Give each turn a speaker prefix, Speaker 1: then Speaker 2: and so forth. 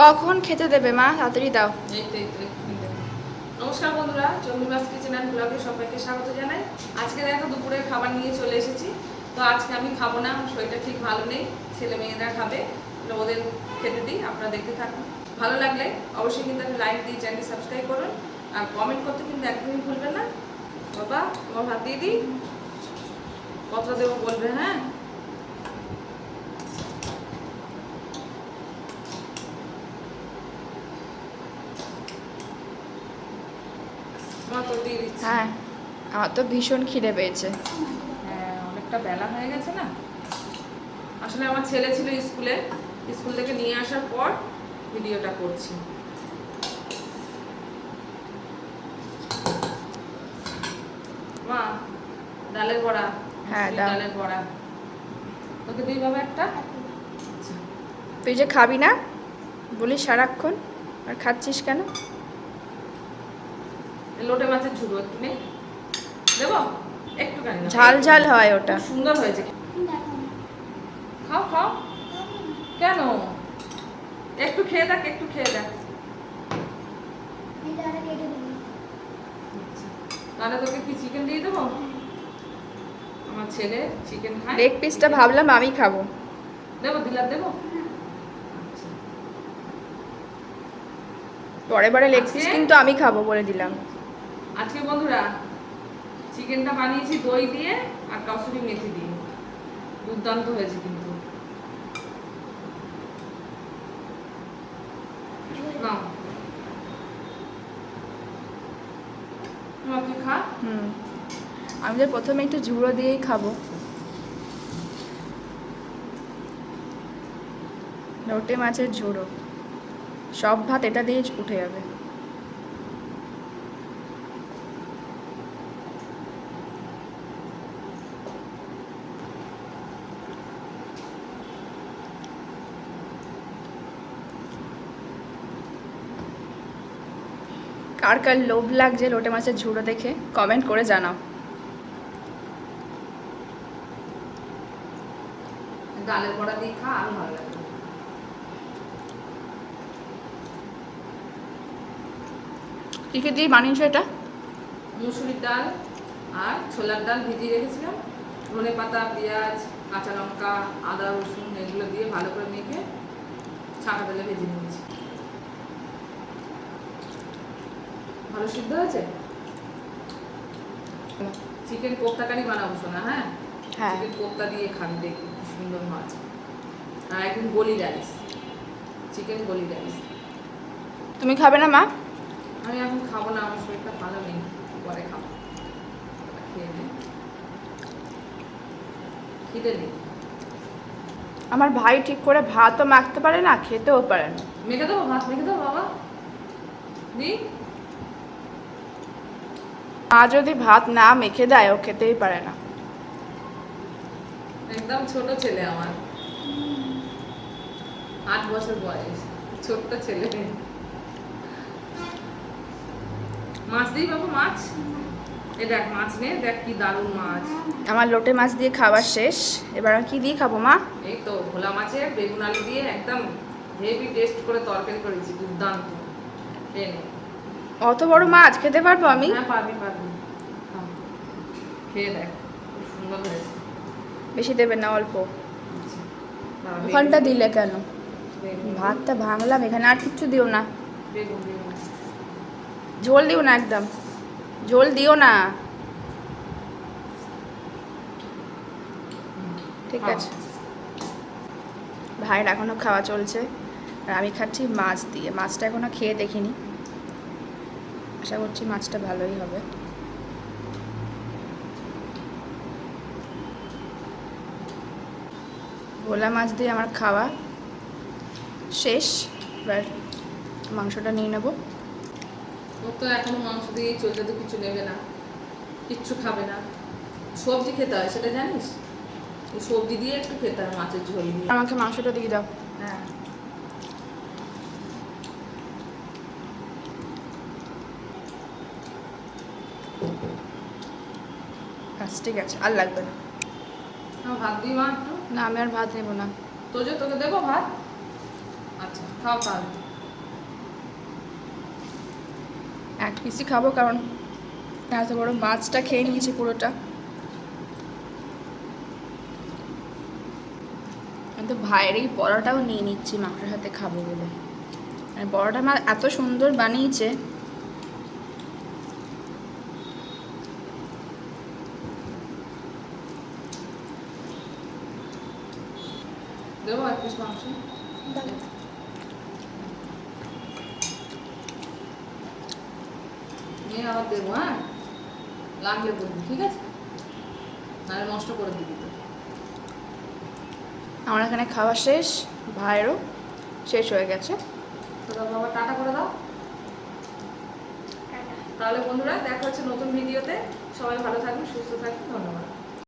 Speaker 1: কখন খেতে দেবে মা? তাড়াতাড়ি দাও।
Speaker 2: নমস্কার বন্ধুরা চন্দ্রমাস কিচেন অ্যান্ড ব্লগে সবাইকে স্বাগত জানাই। আজকে দেখো দুপুরের খাবার নিয়ে চলে এসেছি। তো আজকে আমি খাব না, শরীরটা ঠিক ভালো নেই, ছেলে মেয়েরা খাবে। ওদের খেতে দিই, আপনারা দেখতে থাকুন। ভালো লাগলে অবশ্যই কিন্তু একটা লাইক দিয়ে চ্যানেল সাবস্ক্রাইব করুন। আর কমেন্ট করতে কিন্তু একদমই ভুলবেন না। বাবা, তোমার ভাত দিয়ে দিই। কতটা দেবো বলবে হ্যাঁ মা তো দিয়ে দিচ্ছি
Speaker 1: হ্যাঁ আমার তো ভীষণ খিদে পেয়েছে।
Speaker 2: হ্যাঁ অনেকটা বেলা হয়ে গেছে না? আসলে আমার ছেলে ছিল স্কুলে স্কুল থেকে নিয়ে আসার পর ভিডিওটা করছি। মা ডালের বড়া।
Speaker 1: হ্যাঁ,
Speaker 2: ডালের বড়া। তোকে দিই বাবা একটা।
Speaker 1: তুই যে খাবি না বলিস সারাক্ষণ আর খাচ্ছিস কেন?
Speaker 2: লোটে মাছের ঝুড়ো নে দেবো? একটু কানি
Speaker 1: ঝাল ঝাল হয় ওটা।
Speaker 2: সুন্দর হয়েছে। খাও খাও। কেন? একটু খেয়ে দেখ একটু খেয়ে দেখ। আচ্ছা। তাহলে তোকে কি চিকেন দিয়ে দেবো? আমার ছেলে চিকেন খায়।
Speaker 1: লেগ পিসটা ভাবলাম আমি খাব।
Speaker 2: দেবো দেবো? আচ্ছা।
Speaker 1: পরে পরে লেগ পিস কিন্তু আমি খাব বলে দিলাম।
Speaker 2: আজকে বন্ধুরা, চিকেনটা বানিয়েছি দই দিয়ে আর কাসুরি মেথি দিয়ে। দুর্দান্ত হয়েছে কিন্তু।
Speaker 1: আমি তো প্রথমে একটু ঝুড়ো দিয়েই খাব। লোটে মাছের ঝুড়ো। সব ভাত এটা দিয়ে উঠে যাবে। কার কার লোভ লাগছে লোটে মাছের ঝুড়ো দেখে কমেন্ট করে জানাও।
Speaker 2: ডালের বড়া দিয়ে খা আরও ভালো লাগবে।
Speaker 1: কী কী দিয়ে বানিয়েছো এটা?
Speaker 2: মুসুরির ডাল আর ছোলার ডাল ভিজিয়ে রেখেছিলাম। ধনে পাতা পেঁয়াজ কাঁচা লঙ্কা আদা রসুন এগুলো দিয়ে ভালো করে মেখে ছাঁকা তেলে ভেজে নিয়েছি। ভালো সিদ্ধ হয়েছে? চিকেন কোপ্তাকারি বানাবো শোনা হ্যাঁ?
Speaker 1: হ্যাঁ।
Speaker 2: চিকেন কোপ্তা দিয়ে খাবি দেখবি কি সুন্দর মাছ। আর একদম গলি রাইস চিকেন গলি রাইস
Speaker 1: তুমি খাবে না মা?
Speaker 2: আমি এখন খাব না আমার শরীরটা ভালো নেই। পরে খাব। খেয়ে নে। খিদে নেই?
Speaker 1: আমার ভাই ঠিক করে ভাতও মাখতে পারে না খেতেও পারে না।
Speaker 2: মেখে দেবো ভাত? মেখে দেবো বাবা? দি
Speaker 1: মা যদি ভাত না মেখে দেয় ও খেতেই পারে না।
Speaker 2: একদম ছোট ছেলে আমার। আট বছর বয়স ছোট্ট ছেলে। মাছ দিই বাবু মাছ? এ দেখ মাছ নে দেখ কি দারুণ মাছ।
Speaker 1: আমার লোটে মাছ দিয়ে খাওয়া শেষ। এবার কি দিয়ে খাব মা?
Speaker 2: এই তো ভোলা মাছের বেগুন আলু দিয়ে একদম হেভি টেস্ট করে তরকারি করেছি দুর্দান্ত। খেয়ে নে।
Speaker 1: অত বড় মাছ খেতে পারব আমি?
Speaker 2: হ্যাঁ পারবি পারবি। খেয়ে দেখ সুন্দর হয়েছে।
Speaker 1: বেশি দেবেন না অল্প।
Speaker 2: আচ্ছা।
Speaker 1: ওখানটা দিলে কেন? ভাতটা ভাঙলাম এখানে আর কিচ্ছু দিও না। ঝোল দিও না একদম। ঝোল দিও না। ঠিক আছে। ভাইয়ের এখনও খাওয়া চলছে আর আমি খাচ্ছি মাছ দিয়ে। মাছটা এখনও খেয়ে দেখিনি। আশা করছি মাছটা ভালোই হবে। ভোলা মাছ দিয়ে আমার খাওয়া শেষ এবার মাংসটা নিয়ে নেব।
Speaker 2: তো এখনও মাংস দিয়েই চলছে তো কিছু নেবে না কিচ্ছু খাবে না। সবজি খেতে হয় সেটা জানিস? সবজি দিয়ে একটু খেতে হয় মাছের ঝোল দিয়ে
Speaker 1: আমাকে মাংসটা দিয়ে দাও।
Speaker 2: হ্যাঁ।
Speaker 1: ব্যাস ঠিক আছে আর লাগবে না।
Speaker 2: ভাত দিই মা একটু।
Speaker 1: না আমি আর ভাত নেব না।
Speaker 2: তো যে তোকে দেবো ভাত? আচ্ছা খাও তাহলে।
Speaker 1: এক পিসই খাব কারণ এত বড় মাছটা খেয়ে নিয়েছি পুরোটা। কিন্তু ভাইয়ের এই বড়াটাও নিয়ে নিচ্ছি মাংসের সাথে খাব বলে। মানে বড়াটা মা এত সুন্দর বানিয়েছে।
Speaker 2: দেবো এক পিস মাংস নিয়ে আবার দেবো হ্যাঁ লাগলে বলবি ঠিক আছে? নাহলে নষ্ট করে দিবি তো।
Speaker 1: আমার এখানে খাওয়া শেষ ভাইয়েরও শেষ হয়ে গেছে।
Speaker 2: তো বাবা টাটা করে দাও। তাহলে বন্ধুরা দেখা হচ্ছে নতুন ভিডিওতে। সবাই ভালো থাকবেন সুস্থ থাকবেন ধন্যবাদ।